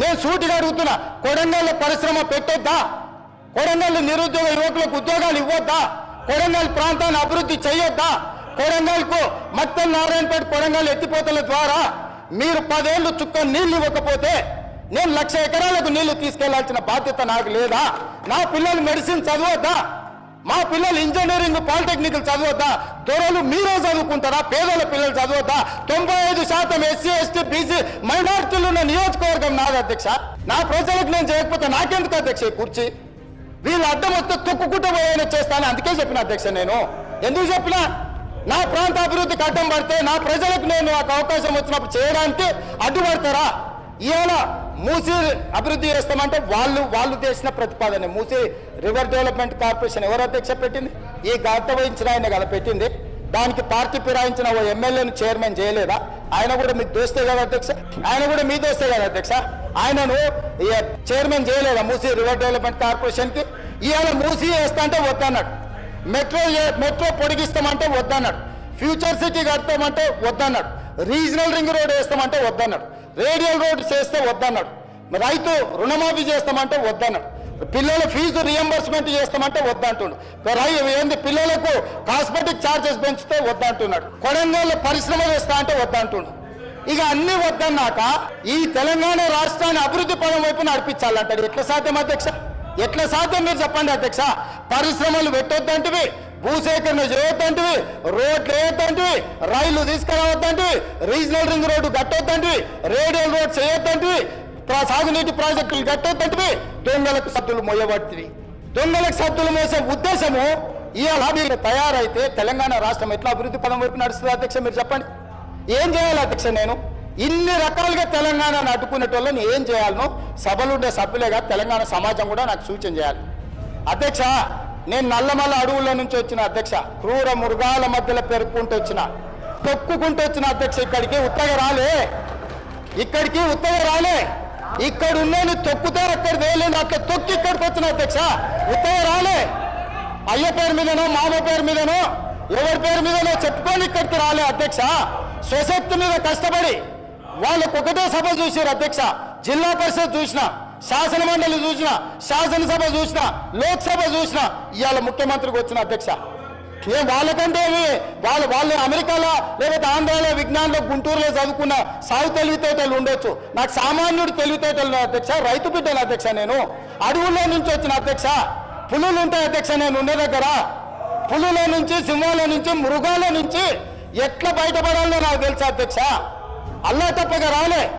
నేను సూటిగా అడుగుతున్నా కొడంగల్ పరిశ్రమ పెట్టొద్దా? కొడంగల్ నిరుద్యోగ యువకులకు ఉద్యోగాలు ఇవ్వొద్దా? కొడంగల్ ప్రాంతాన్ని అభివృద్ధి చేయొద్దా కొడంగల్కు మత్తన్ నారాయణపేట కొడంగల్ ఎత్తిపోతల ద్వారా మీరు పదేళ్ళు చుక్క నీళ్ళు ఇవ్వకపోతే నేను లక్ష ఎకరాలకు నీళ్ళు తీసుకెళ్ళాల్సిన బాధ్యత నాకు లేదా? నా పిల్లలు మెడిసిన్ చదవద్దా? మా పిల్లలు ఇంజనీరింగ్ పాలిటెక్నికల్ చదవద్దా? దొరలు మీరే చదువుకుంటారా? పేదల పిల్లలు చదవద్దా? తొంభై ఐదు శాతం ఎస్సీ ఎస్టీ బీసీ మైనార్టీలు ఉన్న నియోజకవర్గం నాది అధ్యక్ష. నా ప్రజలకు నేను చేయకపోతే నాకెందుకు అధ్యక్ష కుర్చీ? వీళ్ళు అడ్డం వస్తే తొక్కుకుంటూ పోయేనా చేస్తాను? అందుకే చెప్పిన అధ్యక్ష నేను. ఎందుకు చెప్పినా? నా ప్రాంత అభివృద్ధికి అడ్డం పడితే నా ప్రజలకు నేను నాకు అవకాశం వచ్చినప్పుడు చేయడానికి అడ్డుపడతారా? ఇవాళ మూసి అభివృద్ధి చేస్తామంటే వాళ్ళు వాళ్ళు చేసిన ప్రతిపాదన. మూసి రివర్ డెవలప్మెంట్ కార్పొరేషన్ ఎవరు అధ్యక్ష పెట్టింది? ఈ గత వహించిన ఆయన కదా పెట్టింది. దానికి పార్టీ ఫిరాయించిన ఓ ఎమ్మెల్యేను చైర్మన్ చేయలేదా? ఆయన కూడా మీకు దోస్తే కదా అధ్యక్ష? ఆయన కూడా మీ దోస్తే కదా అధ్యక్ష? ఆయనను చైర్మన్ చేయలేదా మూసీ రివర్ డెవలప్మెంట్ కార్పొరేషన్కి? ఇవాళ మూసీ వేస్తా అంటే వద్దన్నాడు. మెట్రో ఏ- మెట్రో పొడిగిస్తామంటే వద్దన్నాడు. ఫ్యూచర్ సిటీ కడతామంటే వద్దన్నాడు. రీజనల్ రింగ్ రోడ్ వేస్తామంటే వద్దన్నాడు. రేడియల్ రోడ్ చేస్తే వద్దన్నాడు. రైతు రుణమాఫీ చేస్తామంటే వద్దన్నాడు. పిల్లల ఫీజు రియంబర్స్మెంట్ చేస్తామంటే వద్దంటున్నాడు. ఏంది? పిల్లలకు కాస్మెటిక్ ఛార్జెస్ పెంచితే వద్దంటున్నాడు. కొడంగల్ పరిశ్రమ చేస్తా అంటే వద్దంటుండు ఇక అన్ని వద్దన్నాక ఈ తెలంగాణ రాష్ట్రాన్ని అభివృద్ధి పదం వైపు నడిపించాలంటాడు. ఎట్లా సాధ్యం అధ్యక్ష? ఎట్లా సాధ్యం మీరు చెప్పండి అధ్యక్ష? పరిశ్రమలు పెట్టొద్దంటివి భూసేకరణ చేయొద్దంటివి రోడ్లు వేయొద్దంటివి రైళ్ళు తీసుకురావద్దంటివి రీజనల్ రింగ్ రోడ్డు కట్టొద్దంటివి రేడియల్ రోడ్ చేయొద్దంటివి సాగునీటి ప్రాజెక్టులు కట్టొద్దంటివి దొంగలకు సద్దులు మొయ్యబడుతుంది దొంగలకు సద్దులు మోసే ఉద్దేశము ఇవాళ మీరు తయారైతే తెలంగాణ రాష్ట్రం ఎట్లా అభివృద్ధి పదం వైపు నడుస్తుంది అధ్యక్ష మీరు చెప్పండి. ఏం చేయాలి అధ్యక్ష నేను? ఇన్ని రకాలుగా తెలంగాణను అడ్డుకునేటోళ్ళని ఏం చేయాలనో సభలుండే సభ్యులేగా తెలంగాణ సమాజం కూడా నాకు సూచన చేయాలి. అధ్యక్ష నేను నల్లమల్ల అడవుల నుంచి వచ్చిన అధ్యక్ష క్రూర మృగాల మధ్యలో పెరుక్కుంటూ వచ్చిన తొక్కుకుంటూ వచ్చిన అధ్యక్ష ఇక్కడికి ఉత్తగా రాలే. ఇక్కడికి ఉత్తగా రాలే. ఇక్కడ ఉన్నని తొక్కుతే అక్కడ వేయలేదు అక్కడ తొక్కి ఇక్కడికి వచ్చిన అధ్యక్ష ఉత్తగా రాలే. అయ్య పేరు మీదనో మామ పేరు మీదనో ఎవరి పేరు మీదనో చెప్పుకొని ఇక్కడికి రాలే అధ్యక్ష. స్వశక్తి మీద కష్టపడి వాళ్ళకు ఒకటే సభ చూసారు అధ్యక్ష జిల్లా పరిషత్ చూసినా శాసన మండలి చూసిన శాసనసభ చూసిన లోక్సభ చూసిన ఇవాళ ముఖ్యమంత్రికి వచ్చిన అధ్యక్ష. ఏం వాళ్ళకంటే ఏమి? వాళ్ళు వాళ్ళు అమెరికాలో లేకపోతే ఆంధ్రాలో విజ్ఞానంలో గుంటూరులో చదువుకున్న సాగు తెలివితేటలు ఉండొచ్చు. నాకు సామాన్యుడు తెలివితేటలు అధ్యక్ష రైతు బిడ్డల అధ్యక్ష నేను. అడవుల్లో నుంచి వచ్చిన అధ్యక్ష. పులులు ఉంటాయి అధ్యక్ష నేను ఉండే దగ్గర. పులుల నుంచి సింహాల నుంచి మృగాల నుంచి ఎట్లా బయటపడాలో నాకు తెలుసా అధ్యక్ష. అల్లా తప్పగా రాలే.